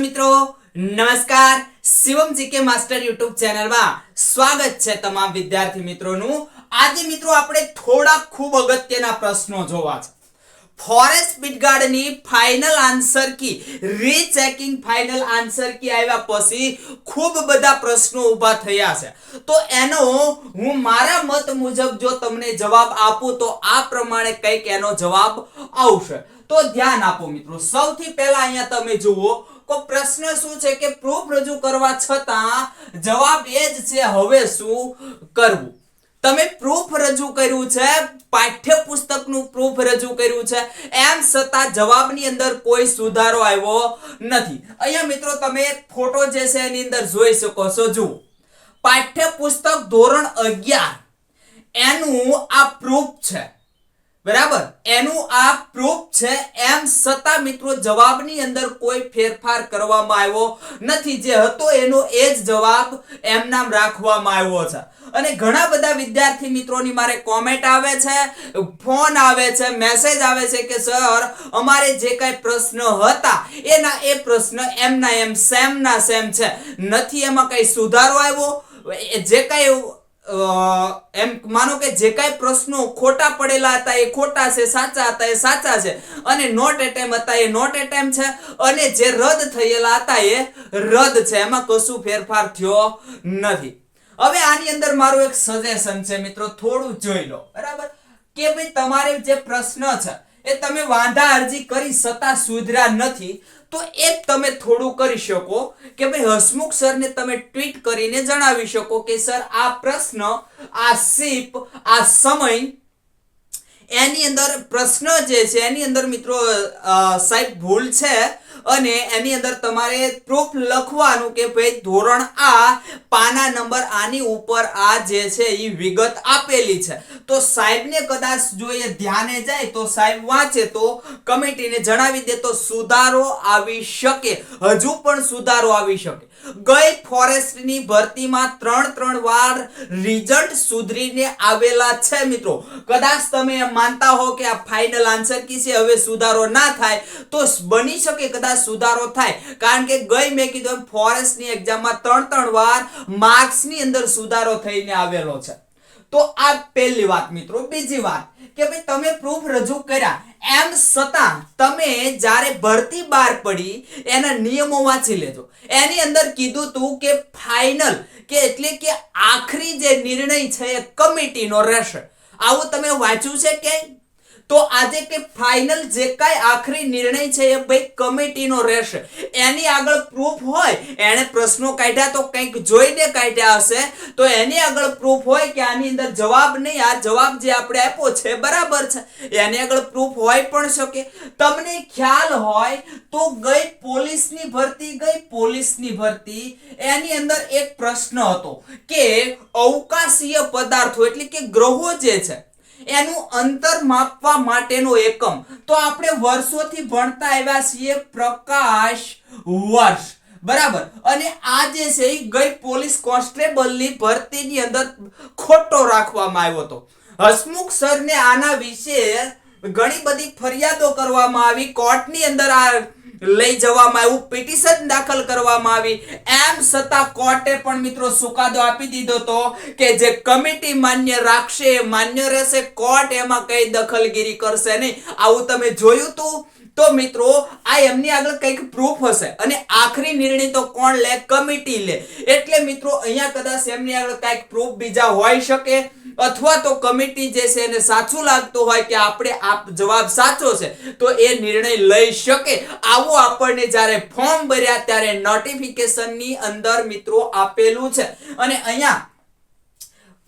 મિત્રો. નમસ્કાર. Shivam GK master YouTube ચેનલમાં સ્વાગત છે તમામ વિદ્યાર્થી મિત્રોનું. આજે મિત્રો આપણે થોડા ખૂબ અગત્યના પ્રશ્નો જોવા છે. Forest બીટગાર્ડની final answer key, rechecking final answer key આવ્યા પછી ખૂબ બધા પ્રશ્નો ઊભા થયા છે. તો એનો હું મારા મત મુજબ જો તમને જવાબ આપું તો આ પ્રમાણે કંઈક એનો જવાબ આવશે. તો ધ્યાન આપો મિત્રો. સૌથી પહેલા અહીંયા તમે જુઓ કો પ્રશ્ન શું છે કે પ્રૂફ રજૂ કરવા છતાં જવાબ એ જ છે, હવે શું કરવું? તમે પ્રૂફ રજૂ કર્યું છે, પાઠ્યપુસ્તકનું પ્રૂફ રજૂ કર્યું છે, એમ છતાં જવાબની અંદર કોઈ સુધારો આવ્યો નથી. અહીંયા મિત્રો તમે ફોટો જે છે એની અંદર જોઈ શકો છો. જુઓ. પાઠ્યપુસ્તક ધોરણ અગિયાર. એનું આ પ્રૂફ છે. બરાબર? એનું આ પ્રૂફ છે એમ છતાં મિત્રો જવાબની અંદર કોઈ ફેરફાર કરવામાં આવ્યો નથી. જે હતો એનો એ જ જવાબ એમ નામ રાખવામાં આવ્યો છે. અને ઘણા બધા વિદ્યાર્થી મિત્રોની મારે કોમેન્ટ આવે છે ફોન આવે છે મેસેજ આવે છે કે સર અમારે જે કાંઈ પ્રશ્ન હતા, એના એ પ્રશ્ન એમના એમ સેમ ના સેમ છે. નથી એમાં કઈ સુધારો આવ્યો? જે કાંઈ એમ માનો કે જે કાંઈ પ્રશ્નો ખોટા પડેલા હતા એ ખોટા છે, સાચા હતા એ સાચા છે અને નોટ એટેમ હતા એ નોટ એટેમ છે અને જે રદ થયેલા હતા એ રદ છે. એમાં કશું ફેરફાર થયો નથી. હવે આની અંદર મારું એક સજેશન છે, મિત્રો, થોડું જોઈ લો. બરાબર? કે ભાઈ તમારે જે પ્રશ્ન છે એ તમે વાંધા અરજી કરી સતા સુધર્યા નથી, તો એ તમે થોડું કરી શકો કે ભાઈ હસમુખ સરને તમે ટ્વીટ કરીને જણાવી શકો કે સર, આ પ્રશ્ન, આ સીપ, આ સમય, એની અંદર પ્રશ્ન જે છે, એની અંદર મિત્રો સાહેબ ભૂલ છે. અને એની અંદર તમારે પ્રૂફ લખવાનું કે ભાઈ ધોરણ આ પાના નંબર આની ઉપર આ જે છે એ વિગત આપેલી છે. તો સાહેબને કદાચ જો એ ધ્યાને જાય તો સાહેબ વાંચે તો કમિટીને જણાવી દે તો સુધારો આવી શકે. હજુ પણ સુધારો આવી શકે. ગઈ ફોરેસ્ટની ભરતીમાં ત્રણ ત્રણ વાર રિઝલ્ટ સુધરીને આવેલા છે મિત્રો. કદાચ તમે એમ માનતા હો કે આ ફાઇનલ આન્સર કી છે, હવે સુધારો ના થાય, તો બની શકે કદાચ સુધારો થાય. કારણ કે ગઈ મેં કીધું એમ, ફોરેસ્ટની એક્ઝામમાં ત્રણ ત્રણ વાર માર્ક્સની અંદર સુધારો થઈને આવેલો છે. તો આ પહેલી વાત મિત્રો, બીજી વાત કે ભાઈ તમે પ્રૂફ રજૂ કર્યા, એમ છતાં તમે જ્યારે ભરતી બહાર પડી, એના નિયમો વાંચી લેજો. એની અંદર કીધું તું કે ફાઇનલ કે એટલે કે આખરી જે નિર્ણય છે એ કમિટીનો રહેશે. આવું તમે વાંચ્યું છે કે તો આજે કે ફાઇનલ જે કાંઈ આખરી નિર્ણય છે એ ભાઈ કમિટીનો રહેશે. એની આગળ પ્રૂફ હોય, એણે પ્રશ્નો કાઢ્યા તો કંઈક જોઈને કાઢ્યા હશે. તો એની આગળ પ્રૂફ હોય કે આની અંદર જવાબ નહીં, આ જવાબ જે આપણે આપ્યો છે બરાબર છે. એની આગળ પ્રૂફ હોય પણ શકે. તમને ખ્યાલ હોય તો ગઈ પોલીસની ભરતી, ગઈ પોલીસની ભરતી, એની અંદર એક પ્રશ્ન હતો કે અવકાશીય પદાર્થો એટલે કે ગ્રહો જે છે એનું અંતર માપવા માટેનો એકમ. તો આપણે વર્ષોથી ભણતા આવ્યા છીએ પ્રકાશ વર્ષ. બરાબર? અને આ જે છે એ ગઈ પોલીસ કોન્સ્ટેબલની ભરતીની અંદર ખોટો રાખવામાં આવ્યો હતો. હસમુખ સરને આના વિશે ઘણી બધી ફરિયાદો કરવામાં આવી. કોર્ટની અંદર આ લઈ જવામાં આવ્યું. પિટિશન દાખલ કરવામાં આવી. એમ છતાં કોર્ટે પણ મિત્રો ચુકાદો આપી દીધો તો કે જે કમિટી માન્ય રાખશે માન્ય રહેશે. કોર્ટ એમાં કઈ દખલગીરી કરશે નહીં. આવું તમે જોયું તું? તો મિત્રો, આ એમની આગળ કંઈક પ્રૂફ હશે. અને આખરી નિર્ણય તો કોણ લે? કમિટી લે. એટલે મિત્રો, અહીંયા કદાચ એમની આગળ કંઈક પ્રૂફ બીજા હોઈ શકે, અથવા તો કમિટી જે છે એને સાચું લાગતું હોય કે આપણે આ જવાબ સાચો છે, તો એ નિર્ણય લઈ શકે. આવો આપણને જ્યારે ફોર્મ ભર્યા ત્યારે નોટિફિકેશનની અંદર મિત્રો આપેલું છે. અને અહીંયા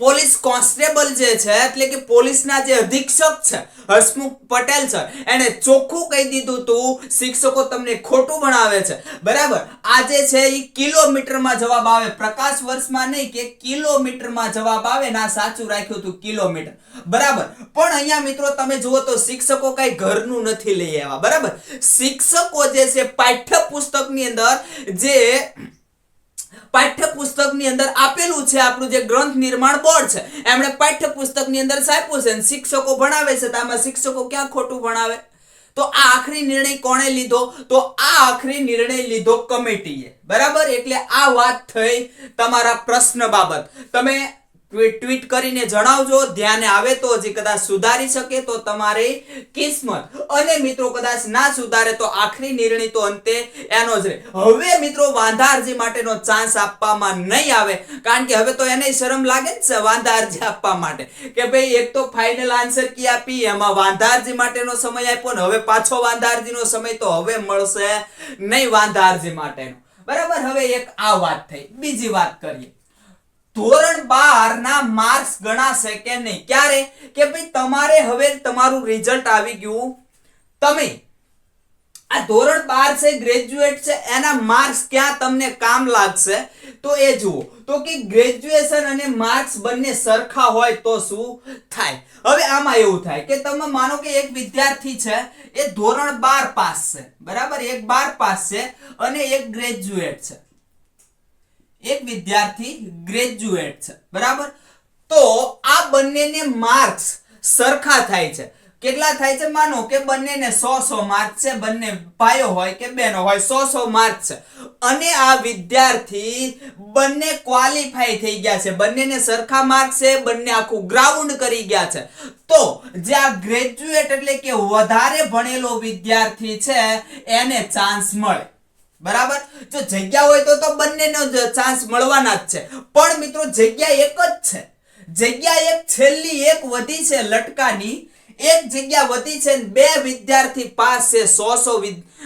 પોલીસ કોન્સ્ટેબલ જે છે, એટલે કે પોલીસના જે અધિક્ષક છે હસમુખ પટેલ છે એને ચોખ્ખું કહી દીધું તું, શિક્ષકો તમને ખોટું ભણાવે છે. બરાબર? આ જે છે એ કિલોમીટરમાં જવાબ આવે. પ્રકાશ વર્ષમાં નહીં કે કિલોમીટરમાં જવાબ આવે ના સાચું રાખ્યું તું કિલોમીટર. બરાબર? પણ અહીંયા મિત્રો તમે જુઓ તો શિક્ષકો કઈ ઘરનું નથી લઈ આવ્યા. બરાબર? શિક્ષકો જે છે, પાઠ્યપુસ્તકની અંદર જે પાઠ્યપુસ્તકની અંદર આપેલું છે, આપણું જે ગ્રંથ નિર્માણ બોર્ડ છે, એમણે પાઠ્યપુસ્તકની અંદર સાપ્યું છે શિક્ષકો ભણાવે છે, તો આમાં શિક્ષકો ક્યાં ખોટું ભણાવે? તો આ આખરી નિર્ણય કોણે લીધો? તો આ આખરી નિર્ણય લીધો કમિટીએ. બરાબર? એટલે આ વાત થઈ તમારા પ્રશ્ન બાબત. તમે ટ્વીટ કરીને જણાવજો, ધ્યાને આવે તો હજી કદાચ સુધારી શકે તો તમારી કિસ્મત. અને મિત્રો કદાચ ના સુધારે તો આખરી નિર્ણય તો અંતે એનો જ રહે. હવે મિત્રો વાંધા અરજી માટેનો ચાન્સ આપવામાં નહીં આવે. કારણ કે હવે તો એને શરમ લાગે જ વાંધા અરજી આપવા માટે. કે ભાઈ, એક તો ફાઇનલ આન્સર કી આપી, એમાં વાંધા અરજી માટેનો સમય આપ્યો ને હવે પાછો વાંધા અરજીનો સમય તો હવે મળશે નહીં વાંધા અરજી માટેનો. બરાબર? હવે એક આ વાત થઈ. બીજી વાત કરીએ. ધોરણ બાર ના માર્ક્સ ગણાશે કે નહીં? ક્યારે? કે ભાઈ તમારે હવે તમારું રિઝલ્ટ આવી ગયું. તમે આ ધોરણ બાર છે ગ્રેજ્યુએટ છે, એના માર્ક્સ ક્યાં તમને કામ લાગશે? તો એ જુઓ. તો કે ગ્રેજ્યુએશન અને માર્ક્સ બંને સરખા હોય તો શું થાય? હવે આમાં એવું થાય કે તમે માનો કે એક વિદ્યાર્થી છે, એ ધોરણ બાર પાસ છે. બરાબર? એક બાર પાસ છે અને એક ગ્રેજ્યુએટ છે. એક વિદ્યાર્થી ગ્રેજ્યુએટ છે. બરાબર? તો આ બંનેને માર્ક્સ સરખા થાય છે. કેટલા થાય છે? માનો કે બંનેને સો સો માર્ક છે, બંને ભાઈઓ હોય કે બહેનો હોય, સો સો માર્ક છે. અને આ વિદ્યાર્થી બંને ક્વોલિફાઈ થઈ ગયા છે. બંનેને સરખા માર્ક છે, બંને આખું ગ્રાઉન્ડ કરી ગયા છે. તો જે આ ગ્રેજ્યુએટ એટલે કે વધારે ભણેલો વિદ્યાર્થી છે, એને ચાન્સ મળે. બરાબર? જો જગ્યા હોય તો તો બંનેનો ચાન્સ મળવાના જ છે. પણ મિત્રો, જગ્યા એક જ છે. જગ્યા એક છેલ્લી એક વધી છે લટકાની. એક જગ્યા વધી છે બે વિદ્યાર્થી પાસ છે. સો સો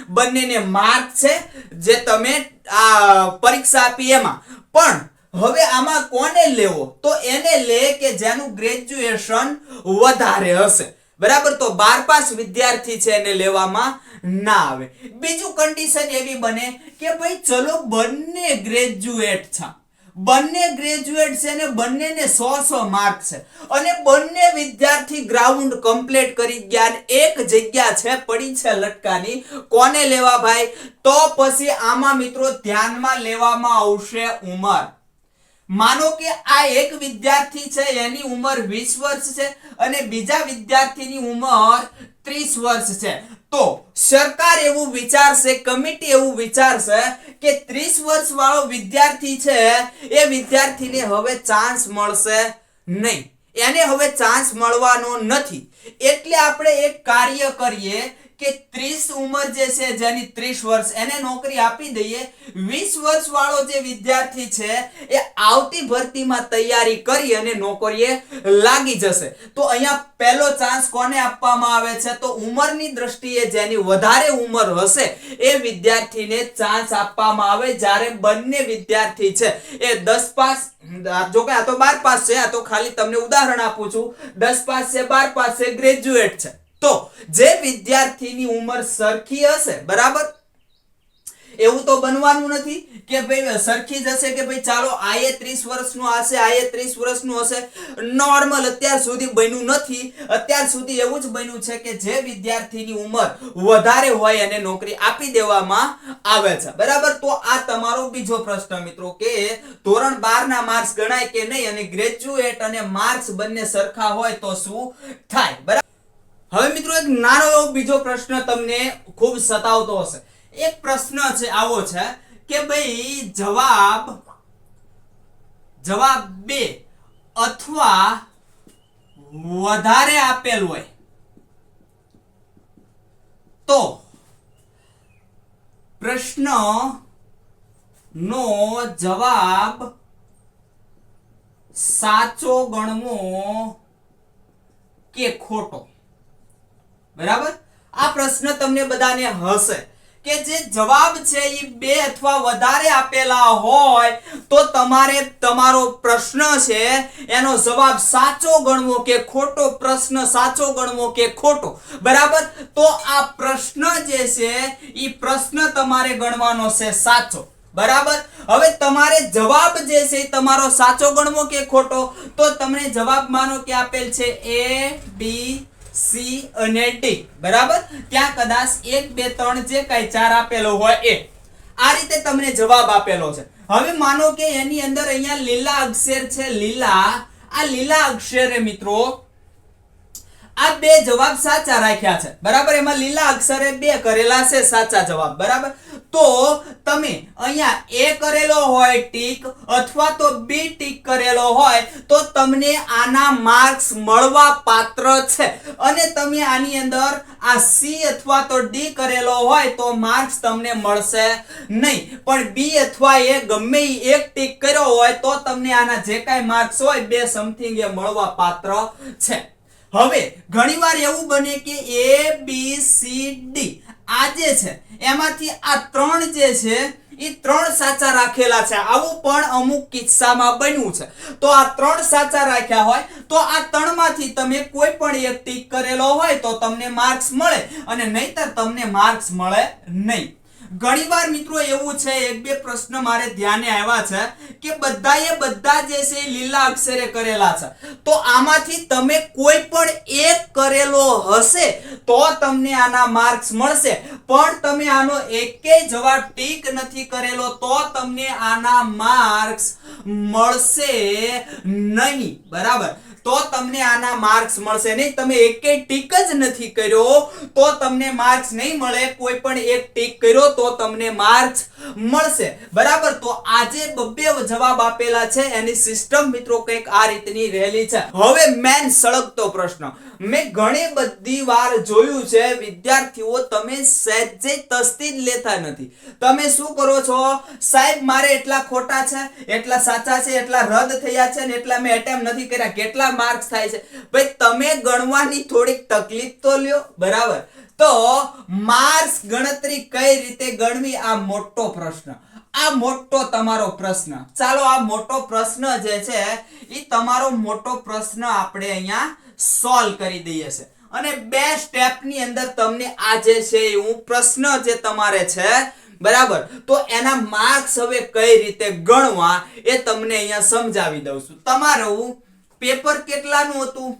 બંનેને માર્ક છે જે તમે, આ, પરીક્ષા આપી એમાં. પણ હવે આમાં કોને લેવો? તો એને લે કે જેનું ગ્રેજ્યુએશન વધારે હશે. બરાબર? તો બાર પાસ વિદ્યાર્થી છે એને લેવામાં ના આવે. બીજું કન્ડિશન એવી બને કે ભાઈ ચલો બંને ગ્રેજ્યુએટ છે. બંને ગ્રેજ્યુએટ છે ને બંનેને સો સો માર્ક છે. અને બંને વિદ્યાર્થી ગ્રાઉન્ડ કમ્પ્લીટ કરી ગયા એક જગ્યા છે, પડી છે લટકાની. કોને લેવા ભાઈ? તો પછી આમાં મિત્રો ધ્યાનમાં લેવામાં આવશે ઉંમર. માનો કે આ એક વિદ્યાર્થી છે, એની ઉંમર 20 વર્ષ છે અને બીજા વિદ્યાર્થીની ઉંમર 30 વર્ષ છે. તો સરકાર એવું વિચારશે, કમિટી એવું વિચારશે કે 30 વર્ષ વાળો વિદ્યાર્થી છે, એ વિદ્યાર્થીને હવે ચાન્સ મળશે નહીં. એને હવે ચાન્સ મળવાનો નથી. એટલે આપણે એક કાર્ય કરીએ કે 30 ઉંમર જે છે, જેની 30 વર્ષ, એને નોકરી આપી દઈએ. વીસ વર્ષ વાળો જે વિદ્યાર્થી છે, એ આવતી ભરતીમાં તૈયારી કરી અને નોકરીએ લાગી જશે. તો અહીંયા પહેલો ચાન્સ કોને આપવામાં આવે છે? તો ઉંમરની દ્રષ્ટિએ જેની વધારે ઉંમર હશે, એ વિદ્યાર્થીને ચાન્સ આપવામાં આવે જ્યારે બંને વિદ્યાર્થી છે, એ દસ પાસ જો કે આ તો બાર પાસ છે, આ તો ખાલી તમને ઉદાહરણ આપું છું. દસ પાસ છે, બાર પાસ છે ગ્રેજ્યુએટ છે. તો જે વિદ્યાર્થીની ઉંમર સરખી હશે, બરાબર? એવું તો બનવાનું નથી કે ભાઈ સરખી જ હશે કે ભાઈ ચાલો આયે 30 વર્ષનું હશે, આયે 30 વર્ષનું હશે. નોર્મલ અત્યાર સુધી બન્યું નથી. અત્યાર સુધી એવું જ બન્યું છે કે જે વિદ્યાર્થીની ઉંમર વધારે હોય એને નોકરી આપી દેવામાં આવે છે. બરાબર? તો આ તમારો બીજો પ્રશ્ન મિત્રો કે ધોરણ બાર ના માર્ક્સ ગણાય કે નહીં? અને ગ્રેજ્યુએટ અને માર્ક્સ બંને સરખા હોય તો શું થાય? બરાબર? હવે મિત્રો એક નાનો એવો બીજો પ્રશ્ન તમને ખૂબ સતાવતો હશે. એક પ્રશ્ન છે, આવો છે, કે ભાઈ જવાબ જવાબ બે અથવા વધારે આપેલ હોય. તો પ્રશ્ન નો જવાબ સાચો, ગણવો કે ખોટો? બરાબર? આ પ્રશ્ન તમને બધાને હશે કે જે જવાબ છે એ બે અથવા વધારે આપેલા હોય તો તમારે તમારો પ્રશ્ન છે એનો જવાબ સાચો ગણવો કે ખોટો? પ્રશ્ન સાચો ગણવો કે ખોટો? બરાબર? તો આ પ્રશ્ન જે છે એ પ્રશ્ન તમારે ગણવાનો છે સાચો. બરાબર? હવે તમારે જવાબ જે છે તમારો સાચો ગણવો કે ખોટો? તો તમને જવાબ માનો કે આપેલ છે એ બી સી અને ડી. બરાબર? ત્યાં કદાચ એક, બે, ત્રણ જે કઈ ચાર આપેલો હોય એ. આ રીતે તમને જવાબ આપેલો છે. હવે માનો કે એની અંદર અહીંયા લીલા અક્ષર છે, લીલા. આ લીલા અક્ષરે મિત્રો, આ બે જવાબ સાચા રાખ્યા છે. બરાબર? એમાં લીલા અક્ષરે બે કરેલા છે, સાચા જવાબ. બરાબર? તો તમે અહીંયા એ કરેલો હોય ટીક અથવા તો બી ટીક કરેલો હોય, તો તમને આના માર્ક્સ મળવા પાત્ર છે. અને તમે આની અંદર આ સી અથવા તો ડી કરેલો હોય, તો માર્ક્સ તમને મળશે નહીં. પણ બી અથવા એ ગમે એક ટીક કર્યો હોય, તો તમને આના જે કાંઈ માર્ક્સ હોય, બે સમથિંગ એ મળવા પાત્ર છે. હવે ઘણીવાર એવું બને કે એ બી સી ડી આ જે છે, એમાંથી આ ત્રણ જે છે એ ત્રણ સાચા રાખેલા છે. આવું પણ અમુક કિસ્સામાં બન્યું છે. તો આ ત્રણ સાચા રાખ્યા હોય, તો આ ત્રણમાંથી તમે કોઈ પણ એક ટીક કરેલો હોય તો તમને માર્ક્સ મળે. અને નહીતર તમને માર્ક્સ મળે નહીં. ઘણીવાર મિત્રો એવું છે, એક બે પ્રશ્ન મારે ધ્યાને આવ્યા છે કે બધાએ બધા જે છે લીલા અક્ષરે કરેલા છે. તો આમાંથી તમે કોઈ પણ એક કરેલો હશે તો તમને આના માર્ક્સ મળશે. પણ તમે આનો એકેય જવાબ ટીક નથી કરેલો તો તમને આના માર્ક્સ મળશે નહીં. બરાબર? તો તમને આના માર્ક્સ મળશે નહીં. તમે એક ટીક જ નથી કર્યો, તો તમને માર્ક્સ નહીં મળે. કોઈ પણ એક ટીક કર્યો, તો તમને માર્ક્સ મળશે. બરાબર? તો આજે બબ્બે જવાબ આપેલા છે. એની સિસ્ટમ મિત્રો કંઈક આ રીતની રહેલી છે. હવે મેન સળગતો પ્રશ્ન. મેં ઘણી બધી વાર જોયું છે, વિદ્યાર્થીઓ તમે સહેજે તસ્તી જ લેતા નથી. તમે શું કરો છો? સાહેબ, મારે એટલા ખોટા છે, એટલા સાચા છે, એટલા રદ થયા છે ને એટલા મેં એટેમ્પ નથી કર્યા. કેટલા માર્ક્સ થાય છે. ભાઈ, તમે ગણવાની થોડીક તકલીફ તો લ્યો, બરાબર? તો માર્ક્સ ગણતરી કઈ રીતે ગણવી? આ મોટો પ્રશ્ન. આ મોટો તમારો પ્રશ્ન. ચાલો, આ મોટો પ્રશ્ન જે છે એ તમારો મોટો પ્રશ્ન આપણે અહીંયા સોલ્વ કરી દઈએ છે. અને બે સ્ટેપની અંદર તમને આ જે છે એવું પ્રશ્ન જે તમારે છે, બરાબર? તો એના માર્ક્સ હવે કઈ રીતે ગણવા, એ તમને અહીંયા સમજાવી દઉં છું. તમારું પેપર કેટલાનું હતું?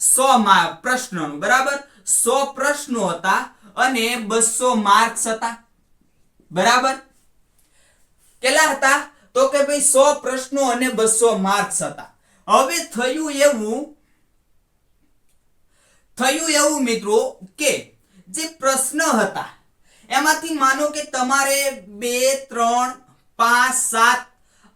સો માં પ્રશ્નનું, બરાબર? સો પ્રશ્નો હતા અને બસો માર્ક્સ હતા. બરાબર? કેટલા હતા? તો કે ભાઈ સો પ્રશ્નો અને બસો માર્ક્સ હતા. હવે થયું એવું થયું એવું મિત્રો કે જે પ્રશ્ન હતા, એમાંથી માનો કે તમારે બે, ત્રણ, પાંચ, સાત,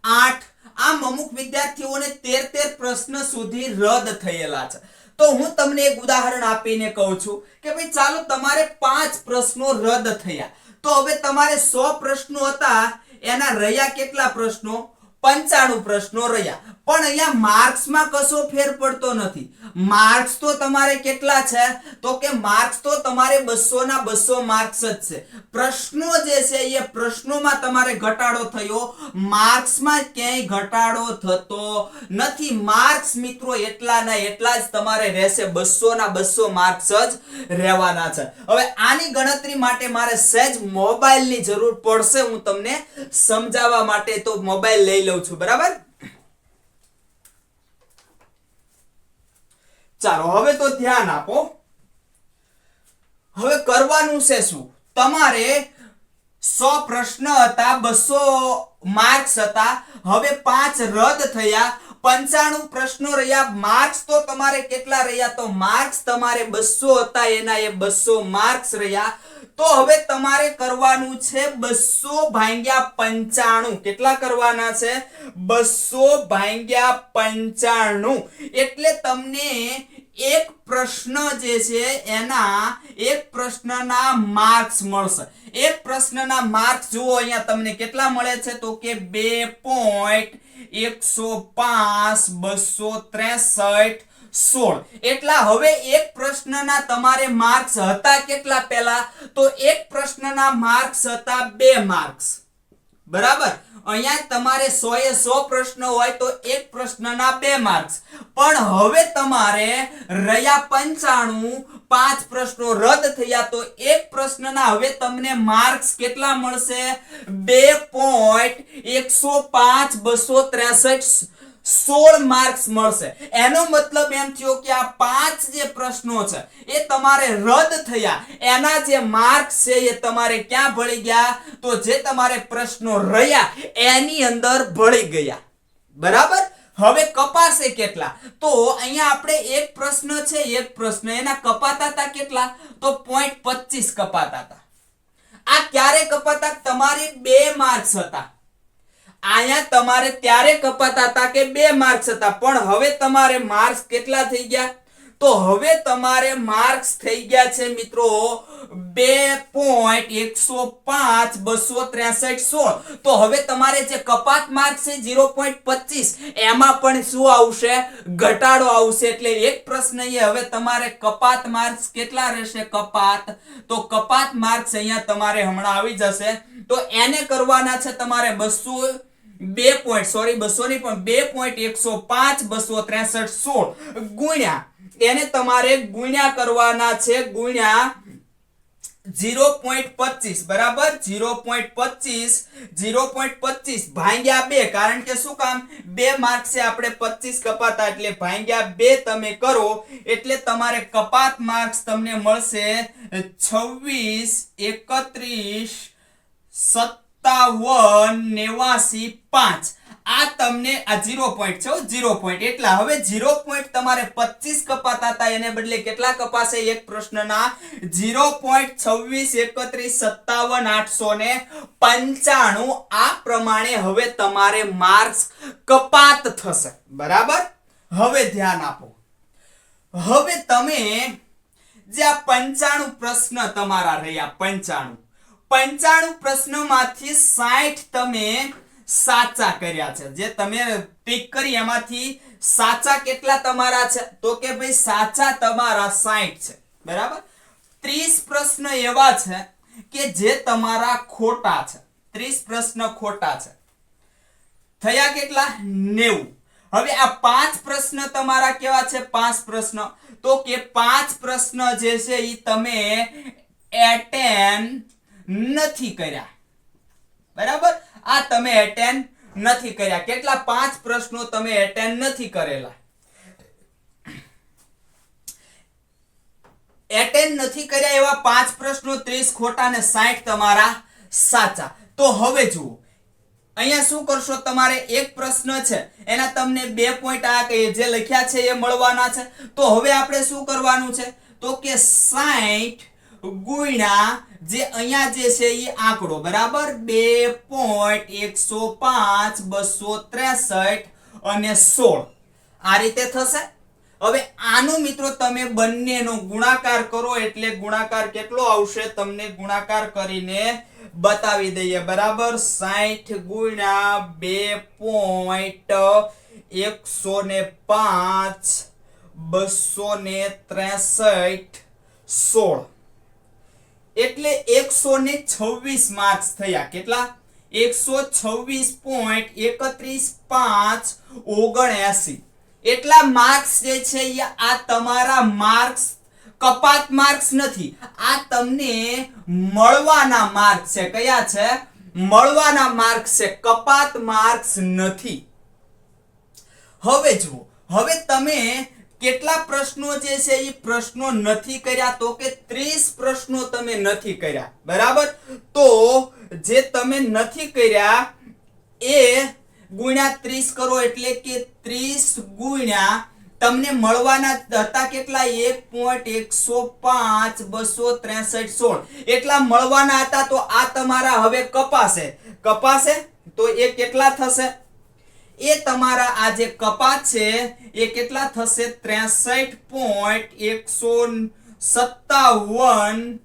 આઠ આમ અમુક વિદ્યાર્થીઓને તેર તેર પ્રશ્ન સુધી રદ થયેલા છે. તો હું તમને એક ઉદાહરણ આપીને કહું છું કે ભાઈ ચાલો તમારે પાંચ પ્રશ્નો રદ થયા. તો હવે તમારે સો પ્રશ્નો હતા, એના રહ્યા કેટલા પ્રશ્નો? પંચાણું પ્રશ્નો રહ્યા. પણ અહીંયા માર્ક્સમાં કશો ફેર પડતો નથી. માર્ક્સ તો તમારે કેટલા છે? તો કે માર્ક્સ તો તમારે બસો ના બસો માર્ક્સ જ છે. પ્રશ્નો જે છે એ પ્રશ્નોમાં તમારે ઘટાડો થયો. માર્ક્સમાં ક્યાંય ઘટાડો થતો નથી. માર્ક્સ મિત્રો એટલા ના એટલા જ તમારે રહેશે. બસો ના બસો માર્ક્સ જ રહેવાના છે. હવે આની ગણતરી માટે મારે સહેજ મોબાઈલની જરૂર પડશે. હું તમને સમજાવવા માટે તો મોબાઈલ લઈ લઉં છું, બરાબર? ચાલો, હવે તો ધ્યાન આપો. હવે કરવાનું છે શું? તમારે સો પ્રશ્ન હતા, બસો માર્ક્સ હતા. હવે પાંચ રદ થયા, પંચાણું પ્રશ્નો રહ્યા માર્ક્સ તો તમારે કેટલા રહ્યા? તો માર્ક્સ તમારે બસો હતા, એના એ બસો માર્ક્સ રહ્યા. તો હવે તમારે કરવાનું છે બસો ભાંગ્યા પંચાણું. કેટલા કરવાના છે? બસો ભાંગ્યા પંચાણું. એટલે તમને એક પ્રશ્ન જે છે એના એક પ્રશ્નના માર્ક્સ મળશે. એક પ્રશ્નના માર્ક્સ જુઓ અહીંયા તમને કેટલા મળે છે? તો કે બે પોઈન્ટ એકસો પાંચ, બસો ત્રેસઠ સોળ. એટલા હવે એક પ્રશ્નના તમારે માર્ક્સ હતા કેટલા પહેલા? તો એક પ્રશ્નના માર્ક્સ હતા બે માર્ક્સ. બરાબર? અહીંયા તમારે સો એ સો પ્રશ્ન હોય તો એક પ્રશ્નના બે માર્ક્સ. પણ હવે તમારે રહ્યા પંચાણું પાંચ પ્રશ્નો રદ થયા તો એક પ્રશ્નના હવે તમને માર્ક્સ કેટલા મળશે? બે પોઈન્ટ એકસો પાંચ બસો ત્રેસઠ સોળ માર્ક્સ મળશે. એનો મતલબ એમ થયો કે આ પાંચ જે પ્રશ્નો છે, એ તમારે રદ થયા. એના જે માર્ક્સ છે, એ તમારે ક્યાં ભળી ગયા? તો જે તમારે પ્રશ્નો રહ્યા, એની અંદર ભળી ગયા. બરાબર? હવે કપાશે કેટલા? તો અહીંયા આપણે એક પ્રશ્ન છે, એક પ્રશ્ન. એના કપાતા હતા કેટલા? તો પોઈન્ટ પચીસ કપાતા હતા આ ક્યારે કપાતા? તમારે બે માર્ક્સ હતા. અહીંયા તમારે ત્યારે કપાતા હતા કે બે માર્ક્સ હતા, પણ હવે તમારે માર્ક્સ કેટલા થઈ ગયા? તો હવે તમારે માર્ક્સ થઈ ગયા છે મિત્રો બે પોઈન્ટ એકસો પાંચ બસો ત્રેસઠ સોળ. તો હવે તમારે જે કપાત માર્ક્સ છે ઝીરો પોઈન્ટ પચીસ, એમાં પણ શું આવશે? ઘટાડો આવશે. એટલે એક પ્રશ્ન એ હવે તમારે કપાત માર્ક્સ કેટલા રહેશે? કપાત. તો કપાત માર્ક્સ અહીંયા તમારે હમણાં આવી જશે. તો એને કરવાના છે તમારે બસો બે પોઈન્ટ સોરી બસો નહીં, પણ બે પોઈન્ટ એકસો પાંચ, બસો ત્રેસઠ, સોળ. ગુણ્યા. એને તમારે ગુણ્યા કરવાના છે, ગુણ્યા ઝીરો પોઈન્ટ પચીસ, બરાબર? ઝીરો પોઈન્ટ પચીસ, ઝીરો પોઈન્ટ પચીસ. ભાંગ્યા બે, કારણ કે શું કામ? બે માર્ક છે આપણે પચીસ કપાતા, એટલે ભાંગ્યા બે તમે કરો, એટલે તમારે કપાત માર્ક્સ તમને મળશે છવ્વીસ, એકત્રીસ સત્તાવન નેવાસી પાંચ. આ તમને આ ઝીરો પોઈન્ટ છે ઝીરો પોઈન્ટ એટલા હવે ઝીરો પોઈન્ટ તમારે પચીસ કપાતા હતા એને બદલે કેટલા કપાશે? એક પ્રશ્નના. ઝીરો પોઈન્ટ છવ્વીસ, એકત્રીસ, સત્તાવન, આઠસો ને પંચાણું. આ પ્રમાણે હવે તમારે માર્ક્સ કપાત થશે. બરાબર? હવે ધ્યાન આપો. હવે તમે જે આ પંચાણું પ્રશ્ન તમારા રહ્યા, પંચાણું. પંચાણું પ્રશ્નમાંથી સાઠ તમે સાચા કર્યા છે. જે તમે ટીક કરી એમાંથી સાચા કેટલા તમારા છે? તો કે ભાઈ સાચા તમારા સાઠ છે. બરાબર? ત્રીસ પ્રશ્ન એવા છે કે જે તમારા ખોટા છે. ત્રીસ પ્રશ્ન ખોટા છે. થયા કેટલા? નેવું. હવે આ પાંચ પ્રશ્ન તમારા કેવા છે? પાંચ પ્રશ્ન. તો કે પાંચ પ્રશ્ન જે છે એ તમે એટેન્ડ નથી કર્યા. બરાબર? આ તમે એટેન્ડ નથી કર્યા. કેટલા? પાંચ પ્રશ્નો તમે એટેન્ડ નથી કરેલા. એટેન્ડ નથી કર્યા એવા પાંચ પ્રશ્નો 30 ખોટા ને 60 તમારા સાચા. તો હવે જુઓ. અહીંયા શું કરશો? તમારે એક પ્રશ્ન છે. એના તમને બે પોઈન્ટ આ કે જે લખ્યા છે એ મળવાના છે. તો હવે આપણે શું કરવાનું છે? તો કે 60 ગુણ્યા જે અહીંયા જે છે એ આંકડો, બરાબર? બે પોઈન્ટ એકસો પાંચ, બસો ત્રેસઠ અને સોળ. આ રીતે થશે? હવે આનું મિત્રો તમે બંનેનો ગુણાકાર કરો, એટલે ગુણાકાર કેટલો આવશે? તમને ગુણાકાર કરીને બતાવી દઈએ. બરાબર? સાઠ ગુણ્યા બે પોઈન્ટ એકસો ને પાંચ, બસો ને ત્રેસઠ, સોળ. એટલે એકસો ને છવ્વીસ માર્ક્સ થયા. કેટલા? એકસો છવ્વીસ પોઈન્ટ એકત્રીસ પાંચ ઓગણએસી એટલા માર્ક્સ જે છે આ તમારા માર્ક્સ કપાત માર્ક્સ નથી. આ તમને મળવાના માર્ક્સ છે. કયા છે? મળવાના માર્ક્સ છે. કપાત માર્ક્સ નથી. હવે જુઓ. હવે તમે કેટલા પ્રશ્નો જે છે એ પ્રશ્નો નથી કર્યા તો કે 30 પ્રશ્નો તમે નથી કર્યા. બરાબર? તો જે તમે નથી કર્યા એ ગુણ્યા 30 કરો એટલે કે 30 ગુણ્યા તમને મળવાના હતા કેટલા? એક પોઈન્ટ એકસો પાંચ બસો ત્રેસઠ સોળ. એટલા મળવાના હતા તો આ તમારા હવે કપાશે. કપાશે? તો એ કેટલા થશે? એ તમારા આ જે કપાત છે, એ કેટલા થશે? ત્રેસઠ પોઈન્ટ એકસો સત્તાવન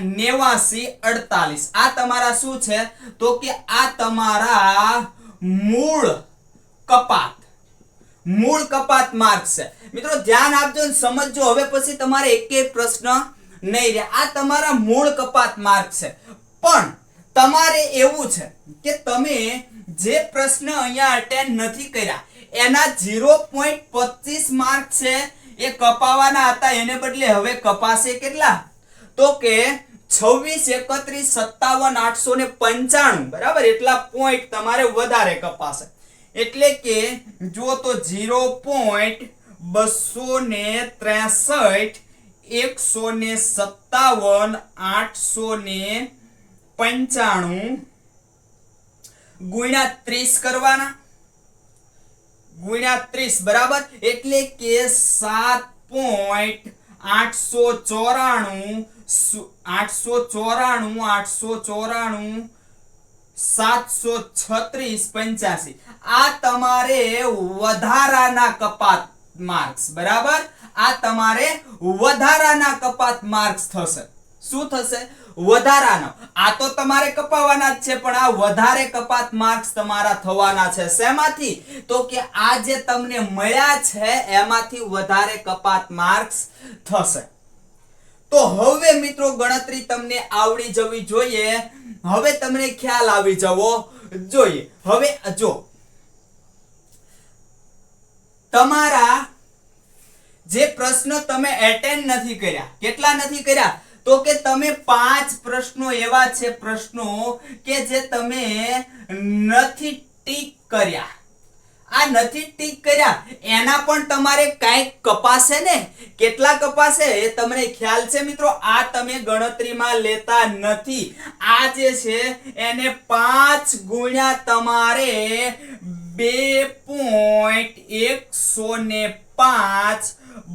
નેવાસી અડતાલીસ. આ તમારા શું છે? તો કે આ તમારા મૂળ કપાત. મૂળ કપાત માર્ક છે. મિત્રો, ધ્યાન આપજો ને સમજજો. હવે પછી તમારે એકેય પ્રશ્ન નહીં રહે. આ તમારા મૂળ કપાત માર્ક છે. પણ તમારે એવું છે કે તમે જે પ્રશ્ન અહીંયા અટેન્ડ નથી કર્યા. એના 0.25 માર્ક છે. એ કપાવાના હતા, એને બદલે હવે કપાશે કેટલા? તો કે 26 31 57 895 બરાબર? એટલા પોઈન્ટ તમારે વધારે કપાશે. એટલે કે જો તો 0. બસો ને ત્રેસઠ, એકસો ને સત્તાવન, આઠસો ને પંચાણું ગુણ્યા ત્રીસ કરવાના. ગુણ્યા ત્રીસ, બરાબર? એટલે કે સાત પોઈન્ટ આઠસો ચોરાણું આઠસો ચોરાણું આઠસો ચોરાણું, સાતસો છત્રીસ, પંચ્યાસી. આ તમારે વધારાના કપાત માર્ક્સ, બરાબર? આ તમારે વધારાના કપાત માર્ક્સ થશે. શું થશે? વધારાનો. આ તો તમારે કપાવાના જ છે, પણ આ વધારે કપાત માર્ક્સ તમારા થવાના છે. શેમાંથી? તો કે આ જે તમને મળ્યા છે, એમાંથી વધારે કપાત માર્ક્સ થશે. તો હવે મિત્રો ગણતરી તમને આવડી જવી જોઈએ. હવે તમને ખ્યાલ આવી જવો જોઈએ. હવે જો, તમારા જે પ્રશ્ન તમે એટેન્ડ નથી કર્યા, કેટલા નથી કર્યા? તો કે તમે પાંચ પ્રશ્નો એવા છે પ્રશ્નો કે જે તમે નથી ટીક કર્યા. આ નથી ટીક કર્યા, એના પણ તમારે કાંઈક કપાશે ને? કેટલા કપાશે એ તમને ખ્યાલ છે મિત્રો? આ તમે ગણતરીમાં લેતા નથી. આ જે છે, એને પાંચ ગુણ્યા તમારે બે પોઈન્ટ એકસો ને પાંચ,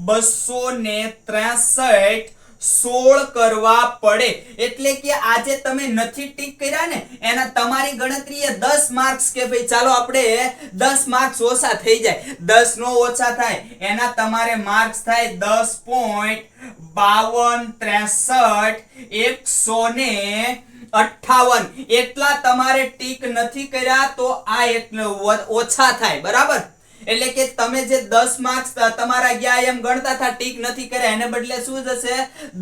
બસો ને ત્રેસઠ સોળ કરવા પડે. એટલે કે આજે તમે નથી ટીક કર્યા ને, એના તમારી ગણતરી એ દસ માર્ક્સ કે ભાઈ ચાલો આપણે દસ માર્ક્સ ઓછા થઈ જાય. દસ નો ઓછા થાય, એના તમારે માર્ક્સ થાય દસ પોઈન્ટ બાવન ત્રેસઠ એકસો ને અઠાવન એટલા તમારે ટીક નથી કર્યા તો આ ઓછા થાય. બરાબર? એટલે કે તમે જે 10 માર્ક્સ તમારા ગયા એમ ગણતા હતા, ટીક નથી કર્યા. એને બદલે શું જશે?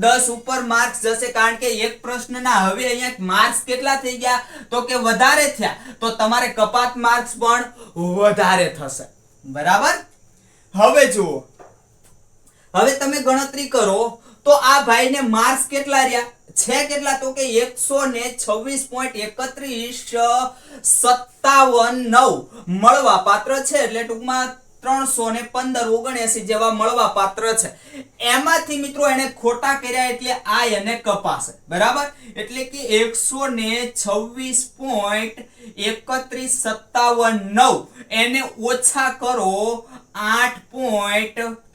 10 ઉપર માર્ક્સ જશે. કારણ કે એક પ્રશ્નના હવે અહીંયા માર્ક્સ કેટલા થઈ ગયા? તો કે વધારે થયા. તો તમારે કપાત માર્ક્સ પણ વધારે થશે. બરાબર? હવે જુઓ. હવે તમે ગણતરી કરો. તો આ ભાઈને માર્ક્સ કેટલા રહ્યા? છે કેટલા? તો કે એકસો ને છવ્વીસ પોઈન્ટ એકત્રીસ સત્તાવન, નવ. મળવા પાત્ર છે એટલે ટૂંકમાં ત્રણસો ને પંદર ઓગણએસી જેવા મળવા પાત્ર છે. એમાંથી મિત્રો એને ખોટા કર્યા એટલે આ એને કપાશે. બરાબર? એટલે કે એકસો ને છવ્વીસ પોઈન્ટ એકત્રીસ, સત્તાવન, નવ. એને ઓછા કરો આઠ પોઈન્ટ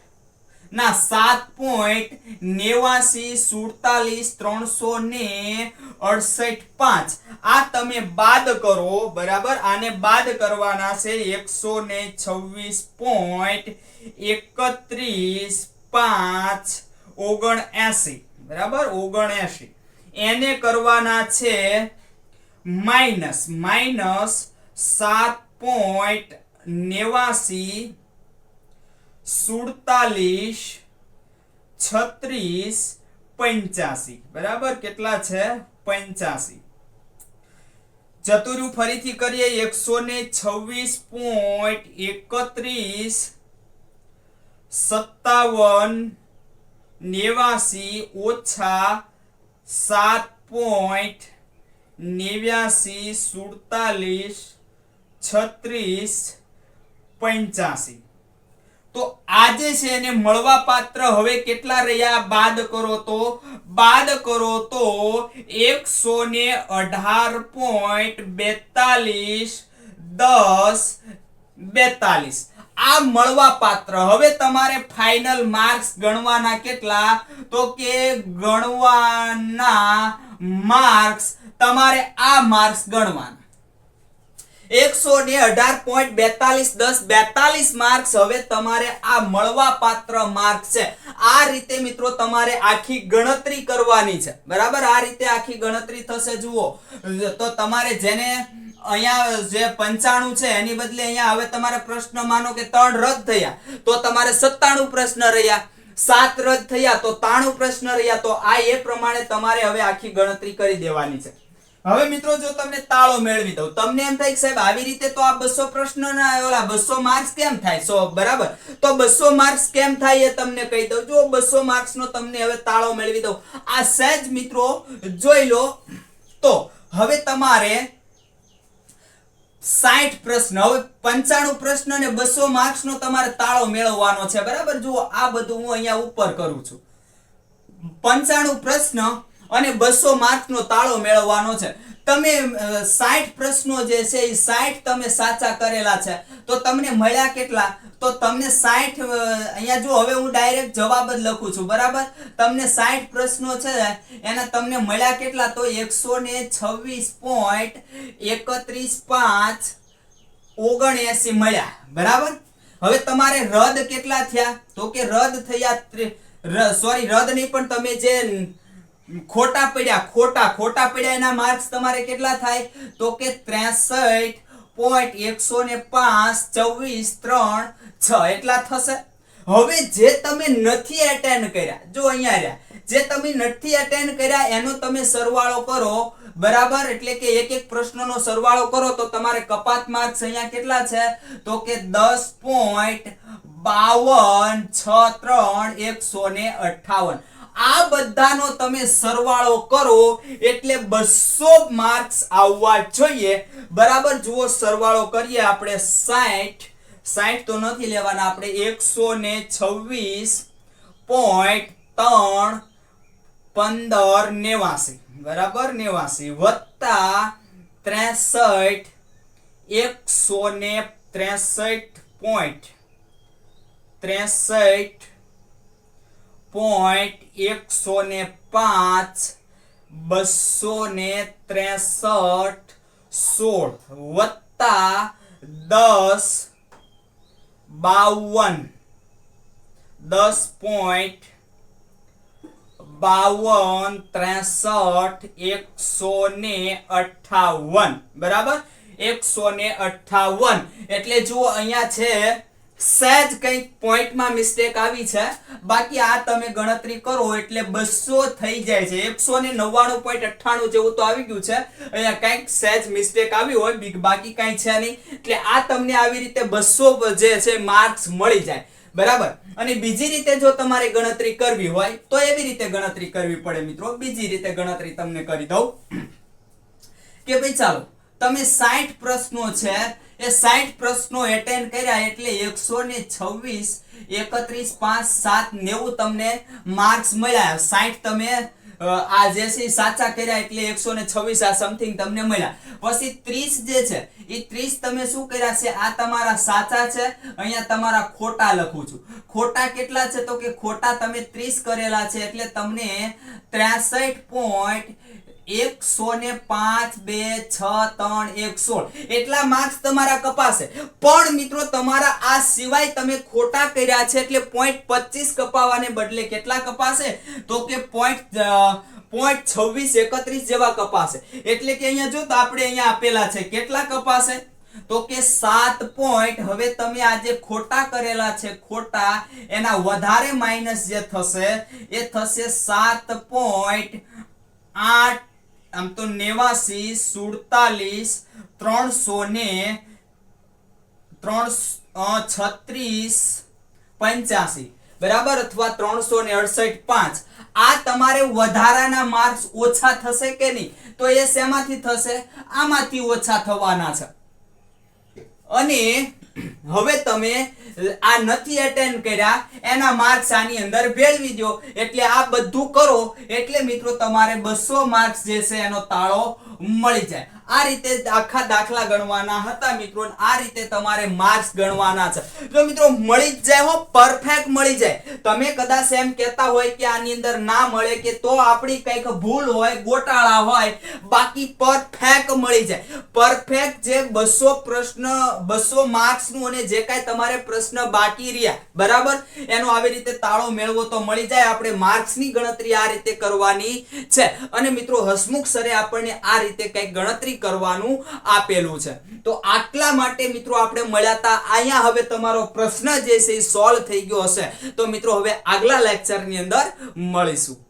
ના, સાત પોઈન્ટ નેવાસી, સુડતાલીસ, ત્રણસો ને અડસઠ, પાંચ. આ તમે બાદ કરો, બરાબર? આને બાદ કરવાના છે એકસો ને છવ્વીસ પોઈન્ટ એકત્રીસ, પાંચ ઓગણ એસી બરાબર? ઓગણ એસી એને કરવાના છે માઇનસ માઇનસ સાત પોઈન્ટ નેવાસી સુડતાલીસ, છત્રીસ, પંચ્યાસી. બરાબર? કેટલા છે? પંચ્યાસી. ચતુર્યું ફરીથી કરીએ, એકસો ને છવ્વીસ પોઈન્ટ એકત્રીસ, સત્તાવન, નેવાસી, ઓછા સાત પોઈન્ટ નેવ્યાસી, સુડતાલીસ, છત્રીસ, પંચ્યાસી. તો આજે છે એને મળવા પાત્ર હવે કેટલા રહ્યા? બાદ કરો તો? બાદ કરો તો એકસો ને અઢાર પોઈન્ટ બેતાલીસ દસ બેતાલીસ. આ મળવા પાત્ર. હવે તમારે ફાઇનલ માર્ક્સ ગણવાના કેટલા? તો કે ગણવાના માર્ક્સ તમારે આ માર્ક્સ ગણવાના. એકસો ને અઢાર પોઈન્ટ બેતાલીસ દસ બેતાલીસ માર્ક્સ હવે તમારે આ મળવા પાત્ર માર્ક છે. આ રીતે મિત્રો તમારે આખી ગણતરી કરવાની છે. બરાબર? આ રીતે આખી ગણતરી થશે, જુઓ. તો તમારે જેને અહીંયા જે પંચાણું છે, એની બદલે અહીંયા હવે તમારે પ્રશ્ન માનો કે ત્રણ રદ થયા. તો તમારે સત્તાણું પ્રશ્ન રહ્યા. સાત રદ થયા, તો તાણું પ્રશ્ન રહ્યા. તો આ એ પ્રમાણે તમારે હવે આખી ગણતરી કરી દેવાની છે. હવે મિત્રો, જો તમને તાળો મેળવી દઉં, તમને એમ થાય સાહેબ, આવી રીતે તો આ બસો પ્રશ્ન ઓલા બસો માર્ક્સ કેમ થાય? સો, બરાબર? તો બસો માર્ક્સ કેમ થાય એ તમને કહી દઉં. જો બસો માર્ક્સ નો તમને હવે તાળો મેળવી દઉં. આ સહેજ મિત્રો, જોઈ લો. તો હવે તમારે સાઠ પ્રશ્ન, હવે પંચાણું પ્રશ્ન ને બસો માર્ક્સ નો તમારે તાળો મેળવવાનો છે. બરાબર? જુઓ, આ બધું હું અહીંયા ઉપર કરું છું. પંચાણું પ્રશ્ન અને બસો માર્કનો તાળો મેળવવાનો છે. તમે સાઠ પ્રશ્નો જે છે એ સાઠ તમે સાચા કરેલા છે. તો તમને મળ્યા કેટલા? તો તમને સાઠ અહીંયા જો હવે હું ડાયરેક્ટ જવાબ જ લખું છું, બરાબર? તમને સાઠ પ્રશ્નો છે, એના તમને મળ્યા કેટલા? તો એકસો ને છવ્વીસ પોઈન્ટ એકત્રીસ પાંચ ઓગણએસી મળ્યા, બરાબર? હવે તમારે રદ કેટલા થયા? તો કે રદ થયા સોરી, રદ નહીં, પણ તમે જે ખોટા પડ્યા, ખોટા ખોટા પડ્યા એના માર્ક્સ તમારે કેટલા થાય? તો કે ત્રેસઠ પોઈન્ટ એકસો ને પાંચ ચોવીસ ત્રણ, છ. એટલા થશે. હવે જે તમે નથી એટેન્ડ કર્યા, જો અહીંયા રહ્યા, જે તમે નથી એટેન્ડ કર્યા, એનો તમે સરવાળો કરો. બરાબર? એટલે કે એક એક પ્રશ્નનો સરવાળો કરો, તો તમારે કપાત માર્ક્સ અહીંયા કેટલા છે? તો કે દસ પોઈન્ટ બાવન, છ, ત્રણ, એકસો ને અઠાવન આ બધાનો તમે સરવાળો કરો એટલે બસો માર્ક્સ આવવા જોઈએ. બરાબર? જુઓ, સરવાળો કરીએ આપણે સાઠ સાઠ તો નથી લેવાના, આપણે એકસો ને છવ્વીસ પોઈન્ટ ત્રણ પંદર નેવાસી. બરાબર? નેવાસી વત્તા ત્રેસઠ. એકસો ને ત્રેસઠ પોઈન્ટ ત્રેસઠ પોઈન્ટ એકસો ને પાંચ બસો ને ત્રેસઠ સોળ વત્તા દસ બાવન દસ પોઈન્ટ બાવન ત્રેસઠ એકસો ને અઠાવન બરાબર એકસો ને અઠાવન એટલે જુઓ, અહીંયા છે સહેજ કંઈક પોઈન્ટમાં મિસ્ટેક આવી છે. બાકી આ તમે ગણતરી કરો એટલે બસો થઈ જાય છે. એકસો ને નવ્વાણું પોઈન્ટ અઠ્ઠાણું જેવું તો આવી ગયું છે. અહીંયા કંઈક સહેજ મિસ્ટેક આવી હોય બાકી કંઈ છે નહીં. એટલે આ તમને આવી રીતે બસો જે છે માર્ક્સ મળી જાય. બરાબર? અને બીજી રીતે જો તમારે ગણતરી કરવી હોય, તો એવી રીતે ગણતરી કરવી પડે મિત્રો. બીજી રીતે ગણતરી તમને કરી દઉં. કે ભાઈ ચાલો, તમે 60 પ્રશ્નો છે એ સાઠ પ્રશ્નો એટેન્ડ કર્યા એટલે એકસો ને છવ્વીસ, એકત્રીસ, પાંચ, સાત, નેવું તમને માર્ક્સ મળ્યા. 60 તમે આ જે છે સાચા કર્યા એટલે એકસો ને છવ્વીસ આ સમથિંગ તમને મળ્યા. પછી ત્રીસ જે છે, એ ત્રીસ તમે શું કર્યા છે? આ તમારા સાચા છે, અહીંયા તમારા ખોટા લખું છું. ખોટા કેટલા છે? તો કે ખોટા તમે ત્રીસ કરેલા છે એટલે તમને ત્રેસઠ પોઈન્ટ એકસો ને પાંચ, બે, છ, ત્રણ, એક એટલા માર્ક્સ તમારા કપાશે. પણ મિત્રો, તમારા આ સિવાય તમે ખોટા કર્યા છે એટલે પોઈન્ટ પચીસ કપાવાને બદલે કેટલા કપાશે? તો કે પોઈન્ટ પોઈન્ટ છવ્વીસ, એકત્રીસ જેવા કપાશે. એટલે કે અહીંયા જો આપણે અહીંયા આપેલા છે. કેટલા કપાશે? તો કે સાત પોઈન્ટ હવે તમે આજે ખોટા કરેલા છે, ખોટા, એના વધારે માઇનસ જે થશે, એ થશે સાત પોઈન્ટ આઠ આમ તો નેવાસી, સુડતાલીસ, ત્રણસો ને ત્રણ છત્રીસ, પંચ્યાસી. બરાબર? અથવા ત્રણસો ને અડસઠ પાંચ. આ તમારે વધારાના માર્ક્સ ઓછા થશે કે નહીં? તો એ શેમાંથી થશે? આમાંથી ઓછા થવાના છે. અને હવે તમે આ નથી એટેન્ડ કર્યા, એના માર્ક્સ આની અંદર ભેળવી દો. એટલે આ બધું કરો. એટલે મિત્રો, તમારે બસો માર્ક્સ જે છે એનો તાળો મળી જાય. આ રીતે આખા દાખલા ગણવાના હતા મિત્રો આ રીતે તમારે માર્ક્સ ગણવાના છે. જો મિત્રો, મળી જ જાય હો પરફેક્ટ મળી જાય. તમે કદાચ એમ કહેતા હોય કે આની અંદર ના મળે કે તો આપણી કંઈક ભૂલ હોય, ગોટાળા હોય, બાકી પરફેક્ટ મળી જાય. પરફેક્ટ જે બસો પ્રશ્ન, બસો માર્ક્સનું અને જે કાંઈ તમારે પ્રશ્ન બાકી રહ્યા, બરાબર? એનો આવી રીતે તાળો મેળવો તો મળી જાય. આપણે માર્ક્સની ગણતરી આ રીતે કરવાની છે. અને મિત્રો, હસમુખ સરે આપણને આ રીતે કંઈક ગણતરી કરવાનું આપેલું છે. તો આટલા માટે મિત્રો આપણે મળ્યા હતા અહીંયા હવે તમારો પ્રશ્ન જે છે એ સોલ્વ થઈ ગયો હશે. તો મિત્રો હવે આગલા લેક્ચરની અંદર મળીશું.